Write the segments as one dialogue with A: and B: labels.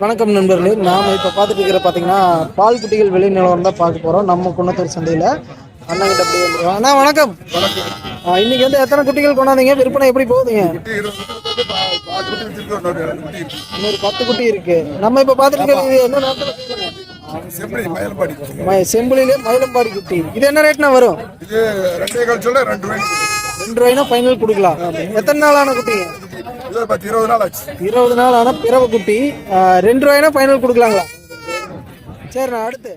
A: வணக்கம் நண்பர்களே. நாம் இப்போ பார்த்துட்டு இருக்கிற பார்த்தீங்கன்னா பால் குட்டிகள் விலை நிலவரம் தான் பார்க்க போகிறோம் நம்ம குன்னத்தூர் சந்தையில். அண்ணங்கிட்ட அப்படி வந்துருவோம் அண்ணா வணக்கம். இன்னைக்கு வந்து எத்தனை குட்டிகள் கொண்டாந்தீங்க? விற்பனை எப்படி போகுதுங்க? இன்னொரு பத்து குட்டி இருக்கு. நம்ம இப்போ பார்த்துட்டு இருக்கிறது என்ன செம்பிளிலே மயிலம்பாடி குட்டி. இது என்ன ரேட்னா வரும்?
B: இது ரெண்டே
A: ரூபாய்னா ஃபைனல் கொடுக்கலாம். எத்தனை நாள் ஆன குட்டிங்க
B: இது பத்து இருபது நாள் ஆச்சு.
A: இருபது நாள் ஆன பிறவு குட்டி. ரெண்டு ரூபாய்னா ஃபைனல் கொடுக்கலாங்களா? சரிண்ணா அடுத்து.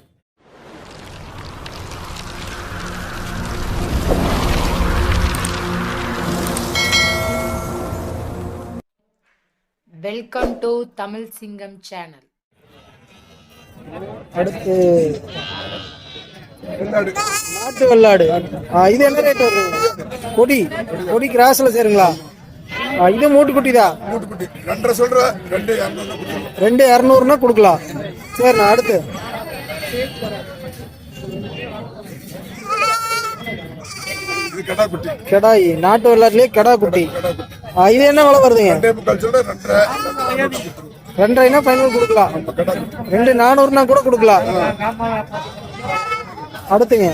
C: வெல்கம் டு தமிழ் சிங்கம் சேனல்
A: அடுத்து.
B: வெள்ளாடு.
A: நாட்டு வெள்ளாடு. இது என்ன ரேட் வருதுங்க கொடி. கொடி கிராஸ்ல சேருங்களா? இது மூட்டுக்குட்டி தான்
B: மூட்டுக்குட்டி. ரெண்டரை சொல்ற ரெண்டு.
A: ரெண்டு இரநூறுனா கொடுக்கலாம். சரிண்ணா அடுத்து. கெடாய் நாட்டு வெள்ளாட்டுலயே கெடா குட்டி. இது என்ன விலை வருதுங்க. ரெண்டரைனா ஃபைனல் கொடுக்கலாம். ரெண்டு நானூறுனா கூட கொடுக்கலாம். அடுத்துங்க.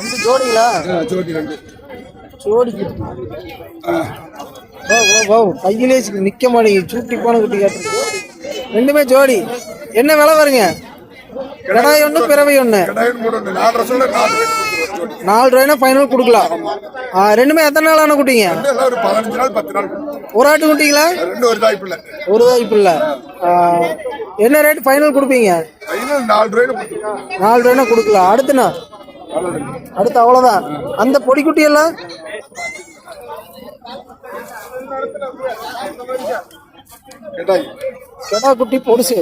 A: இது ஜோடிங்களா?
B: ஜோடி ரெண்டு.
A: ஜோடி குட்டி வா வா வா கையிலே நிக்க மாட்டேங்குது. சூட்டி போன குட்டி கேட்டிருக்கு ரெண்டுமே ஜோடி. என்ன விலை வருங்க? கடாய் ஒன்று பிறவை ஒன்று
B: நாலு
A: ரூபாய்னா ஃபைனல் கொடுக்கலாம். ஆ, ரெண்டுமே எத்தனை நாள் குட்டிங்க?
B: ரெண்டு ஒரு
A: ஆட்டு குட்டிங்களா?
B: ரெண்டு ஒரு தாய்ப்பு இல்லை
A: ஒரு வாய்ப்பு இல்லை என்ன ரேட் ஃபைனல் கொடுப்பீங்க?
B: ஃபைனல் நாலு ரூபாய்னா
A: கொடுக்கலாம். அடுத்துண்ணா அடுத்து அவ்வளோதான் அந்த பொடி குட்டி எல்லாம்? கெடா குட்டி பொடிசு.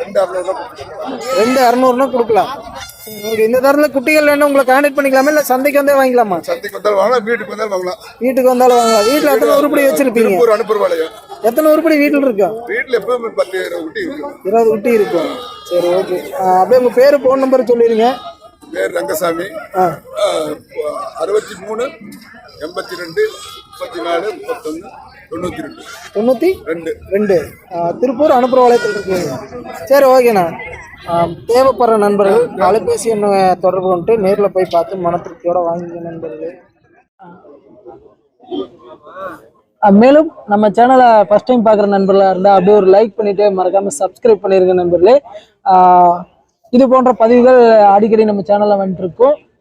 B: ரெண்டு அறுநூறு
A: ரெண்டு இரநூறுனா கொடுக்கலாம். இந்த தரத்தில் குட்டிகள் வேணும் உங்களை கான்டாக்ட் பண்ணிக்கலாமா? இல்லை சந்தைக்கு வந்தே வாங்கிக்கலாமா?
B: சந்தைக்கு வந்தாலும் வாங்கலாம் வீட்டுக்கு வந்தாலும் வாங்கலாம்.
A: வீட்டுக்கு வந்தாலும் வாங்க வீட்டில் எத்தனை உருப்படி வச்சிருப்பீங்க?
B: திருப்பூர் அனுப்புறவாளையா
A: எத்தனை உருப்படி வீட்டில் இருக்கும்
B: வீட்டில் எப்பவுமே பத்து இருபது குட்டி இருக்கும்
A: இருபது குட்டி இருக்கும் சரி ஓகே அப்படியே உங்கள் பேர் ஃபோன் நம்பர் சொல்லிடுங்க.
B: பேர் ரங்கசாமி. அறுபத்தி மூணு எண்பத்தி ரெண்டு முப்பத்தி நாலு முப்பத்தொன்று தொண்ணூற்றி ரெண்டு. ரெண்டு.
A: திருப்பூர் அனுப்புகிற வளையத்தில் இருக்கீங்க. சரி ஓகேண்ணா. தேவைப்படுற நண்பர்கள் அலைபேசி என்ன தொடர்பு கொண்டு நேரில் போய் பார்த்து மன திருப்தியோட வாங்கிக்க நண்பர்களே. மேலும் நம்ம சேனலை ஃபஸ்ட் டைம் பார்க்குற நண்பர்களாக இருந்தால் அப்படியே ஒரு லைக் பண்ணிவிட்டு மறக்காமல் சப்ஸ்கிரைப் பண்ணிருங்க நண்பர்களே. இது போன்ற பதிவுகள் அடிக்கடி நம்ம சேனலில் வந்துட்டு இருக்கோம்.